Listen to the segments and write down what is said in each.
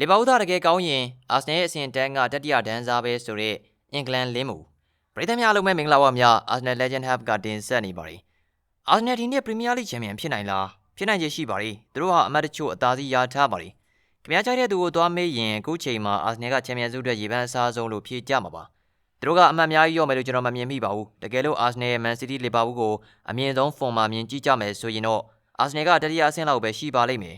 လီဗာပူးသားတကယ်ကောင်းရင်အာဆနယ်ရဲ့အဆင့်တန်းကတတိယဒန်းစားပဲဆိုတော့အင်္ဂလန်လင်းမူပရိသတ်များအားလုံးပဲမင်္ဂလာပါများအာဆနယ် Legend Hub ကတင်ဆက်နေပါတယ်အာဆနယ်ဒီနေ့ပရီးမီးယားလိချန်ပီယံဖြစ်နိုင်လားဖြစ်နိုင်ခြေရှိပါတယ်သူတို့ဟာအမတ်တချို့အသာစီးရထားပါတယ်ခင်ဗျားကြိုက်တဲ့သူကိုသွားမေးရင်အခုချိန်မှာအာဆနယ်ကချန်ပီယံစုအတွက်ရေပန်းအစားဆုံးလို့ဖြေကြမှာပါသူတို့ကအမှတ်အများကြီးရောမယ်လို့ကျွန်တော်မမြင်မိပါဘူးတကယ်လို့အာဆနယ်ရဲ့မန်စီးတီးလီဗာပူးကိုအမြင့်ဆုံးဖွန်မှာမြင်ကြည့်ကြမယ်ဆိုရင်တော့အာဆနယ်ကတတိယအဆင့်လောက်ပဲရှိပါလိမ့်မယ်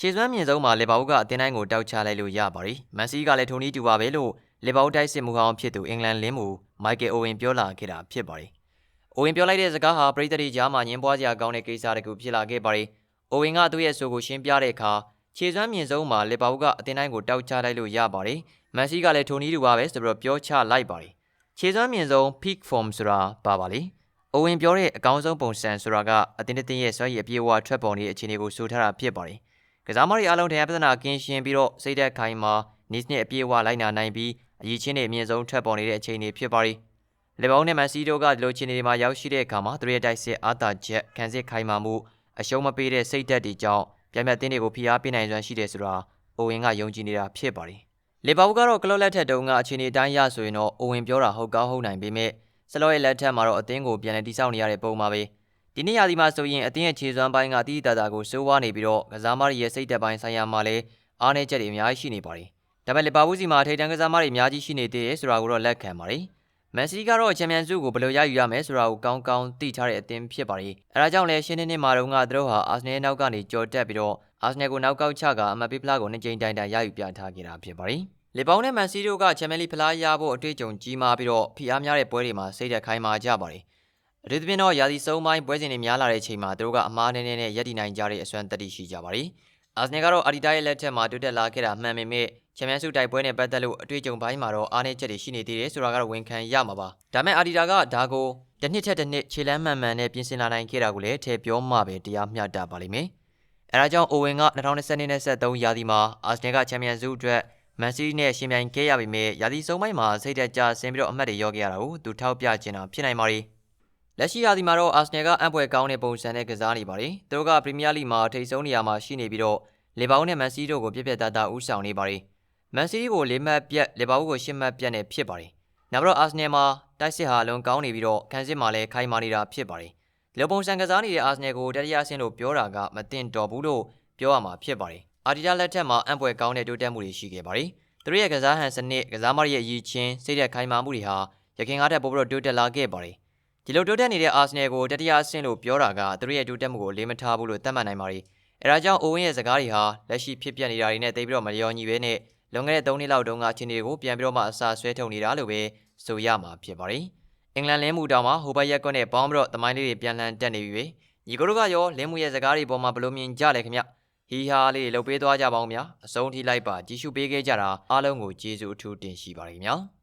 ခြေစွမ်းမြင့်ဆုံးမှာလီဗာပူးကအသင်းတိုင်းကိုတောက်ချလိုက်လို့ရပါတယ်မန်စီးကလည်းထုံနီးတူပါပဲလို့လီဗာပူးတိုက်စစ်မှုဟောင်းဖြစ်သူအင်္ဂလန်လင်းမူမိုက်ကယ်အိုဝင်ပြောလာခဲ့တာဖြစ်ပါတယ်အိုဝင်ပြောလိုက်တဲ့စကားဟာပရိသတ်တွေကြားမှာညင်ပွားစရာကောင်းတဲ့ကိစ္စတစ်ခုဖြစ်လာခဲ့ပါတယ်အိုဝင်ကသူ့ရဲ့ဆိုကိုရှင်းပြတဲ့အခါခြေစွမ်းမြင့်ဆုံးမှာလီဗာပူးကအသင်းတိုင်းကိုတောက်ချလိုက်လို့ရပါတယ်မန်စီးကလည်းထုံနီးတူပါပဲဆိုပြီးတော့ပြောချလိုက်ပါတယ်ခြေစွမ်းမြင့်ဆုံး peak form ဆိုတာပါပါလေအိုဝင်ပြောတဲ့အကောင်းဆုံးပုံစံဆိုတာကအတင်းတင်းရဲ့စွမ်းရည်အပြည့်အဝထွက်ပေါ်နေတဲ့အခြေအနေကိုဆိုထားတာဖြစ်ပါတယ်။ ကစားမတွေအားလုံးတရားပြဿနာကင်းရှင်းပြီးတော့စိတ်သက်ခိုင်မာနေစနစ်အပြည့်အဝလိုက်နာနိုင်ပြီးအရေးချင်းတွေအမြင့်ဆုံးထွက်ပေါ်နေတဲ့အခြေအနေဖြစ်ပါတယ်။လေဘောင်းနဲ့မန်စီတိုကဒီလိုအခြေအနေတွေမှာရောက်ရှိတဲ့အခါမှာသူတို့ရဲ့တိုက်စစ်အာသာချက်ခံစစ်ခိုင်မာမှုအရှုံးမပေးတဲ့စိတ်သက်တွေကြောင့်ပြိုင်မြတ်တင်းတွေကိုဖိအားပေးနိုင်စွမ်းရှိတယ်ဆိုတာအိုဝင်ကယုံကြည်နေတာဖြစ်ပါတယ်။လေဘောင်းကတော့ကလော့လက်ထက်တုန်းကအခြေအနေအတိုင်းရဆိုရင်တော့အိုဝင်ပြောတာဟုတ်ကောင်းဟုတ်နိုင်ပေမဲ့ဆလော့ရဲ့လက်ထက်မှာတော့အသင်းကိုပြန်လည်တိစောက်နေရတဲ့ပုံပါပဲ ဒီနေ့ရာသီမှာဆိုရင်အသင်းရဲ့ခြေစွမ်းပိုင်းကတိတိတတ်တာကိုစိုးဝါးနေပြီးတော့ကစားမတွေရဲ့စိတ်သက်ပိုင်းဆိုင်ရာမှာလည်းအားနည်းချက်တွေအများကြီးရှိနေပါတယ်ဒါပေမဲ့လီဗာပူးစီမှာထိပ်တန်းကစားမတွေအများကြီးရှိနေသေးတယ်ဆိုတာကိုတော့လက်ခံပါတယ်မန်စီးကတော့ချန်ပီယံစုကိုဘယ်လိုရယူရမယ်ဆိုတာကိုကောင်းကောင်းသိထားတဲ့အသင်းဖြစ်ပါတယ်အဲဒါကြောင့်လည်းရှင်းနေနေမှာတော့ကသူတို့ဟာအာဆနယ်နောက်ကနေကြော်တက်ပြီးတော့အာဆနယ်ကိုနောက်ကောက်ချကအမတ်ပေးဖလားကိုနှစ်ကြိမ်တိုင်တိုင်ရယူပြထားခဲ့တာဖြစ်ပါတယ်လီပေါင်းနဲ့မန်စီးတို့ကချန်ပီယံလိဖလားရဖို့အတွေ့အကြုံကြီးမားပြီးတော့ဖိအားများတဲ့ပွဲတွေမှာစိတ်သက်ခိုင်းမာကြပါတယ်။ အထူးသဖြင့်တော့ရာသီဆုံးပိုင်းပွဲစဉ်တွေများလာတဲ့အချိန်မှာသူတို့ကအမားနည်းနည်းနဲ့ရပ်တည်နိုင်ကြတဲ့အစွမ်းတက်တည်ရှိကြပါတယ်။အာဆနယ်ကတော့အာဒီတာရဲ့လက်ထက်မှာတိုးတက်လာခဲ့တာမှန်ပေမဲ့ချန်ပီယံစုတိုက်ပွဲနဲ့ပတ်သက်လို့အတွေ့အကြုံပိုင်းမှာတော့အားနည်းချက်တွေရှိနေသေးတယ်ဆိုတာကတော့ဝန်ခံရမှာပါ။ဒါမဲ့အာဒီတာကဒါကိုတစ်နှစ်ထက်တစ်နှစ်ခြေလမ်းမှန်မှန်နဲ့ပြင်ဆင်လာနိုင်ခဲ့တာကိုလည်းထည့်ပြောမှပဲတရားမျှတပါလိမ့်မယ်။အဲဒါကြောင့်အိုဝင်က2022-23ရာသီမှာအာဆနယ်ကချန်ပီယံစုအတွက်မန်စီးနဲ့ရှင်ပြိုင်ခဲ့ရပေမဲ့ရာသီဆုံးပိုင်းမှာစိတ်သက်ကြဆင်းပြီးတော့အမှတ်တွေရောခဲ့ရတာကိုသူထောက်ပြချင်တာဖြစ်နိုင်ပါတယ်။ လက်ရှိရာသီမှာတော့အာဆနယ်ကအံ့ဖွယ်ကောင်းတဲ့ပုံစံနဲ့ကစားနေပါတယ်။သူတို့ကပရီးမီးယားလိမှာထိပ်ဆုံးနေရာမှာရှိနေပြီးတော့လီဗာပူးနဲ့မန်စီးတို့ကိုပြက်ပြက်သားသားဦးဆောင်နေပါတယ်။မန်စီးကို၄မှတ်ပြက်လီဗာပူးကို၈မှတ်ပြက်နဲ့ဖြစ်ပါတယ်။နောက်တော့အာဆနယ်မှာတိုက်စစ်ဟာအလုံးကောင်းနေပြီးတော့ခံစစ်မှာလည်းခိုင်မာနေတာဖြစ်ပါတယ်။ဒီလိုပုံစံကစားနေတဲ့အာဆနယ်ကိုတတိယအဆင့်လို့ပြောတာကမတင်တော်ဘူးလို့ပြောရမှာဖြစ်ပါတယ်။အာဒီတာလက်ထက်မှာအံ့ဖွယ်ကောင်းတဲ့တိုးတက်မှုတွေရှိခဲ့ပါတယ်။သူတို့ရဲ့ကစားဟန်စနစ်ကစားမတွေရဲ့အရေးချင်းစိတ်သက်ခိုင်မာမှုတွေဟာရခင်ကားထက်ပိုပြီးတော့တိုးတက်လာခဲ့ပါတယ်။ ဒီလိုတိုးတက်နေတဲ့အာဆနယ်ကိုတတိယအဆင့်လို့ပြောတာကသူတို့ရဲ့တိုးတက်မှုကိုလေးမထားဘူးလို့သတ်မှတ်နိုင်ပါတယ်။အဲဒါကြောင့်အိုဝင်းရဲ့စကားတွေဟာလက်ရှိဖြစ်ပျက်နေတာတွေနဲ့တိတ်ပြီးတော့မလျော်ညီပဲနဲ့လွန်ခဲ့တဲ့၃နှစ်လောက်တုန်းကအခြေအနေတွေကိုပြန်ပြီးတော့မှအစာဆွဲထုတ်နေတာလို့ပဲဆိုရမှာဖြစ်ပါတယ်။အင်္ဂလန်လင်းမှုတောင်မှာဟိုဘက်ရက်ကွက်နဲ့ပေါင်းပြီးတော့သမိုင်းလေးတွေပြန်လှန်တက်နေပြီပဲ။ညီကိုတို့ကရောလင်းမှုရဲ့စကားတွေပေါ်မှာဘယ်လိုမြင်ကြလဲခင်ဗျ။ဟီဟာလေးလှုပ်ပေးသွားကြပါဦးဗျာအဆုံးထိလိုက်ပါကြည့်ရှုပေးခဲ့ကြတာအားလုံးကိုကျေးဇူးအထူးတင်ရှိပါတယ်ခင်ဗျာ။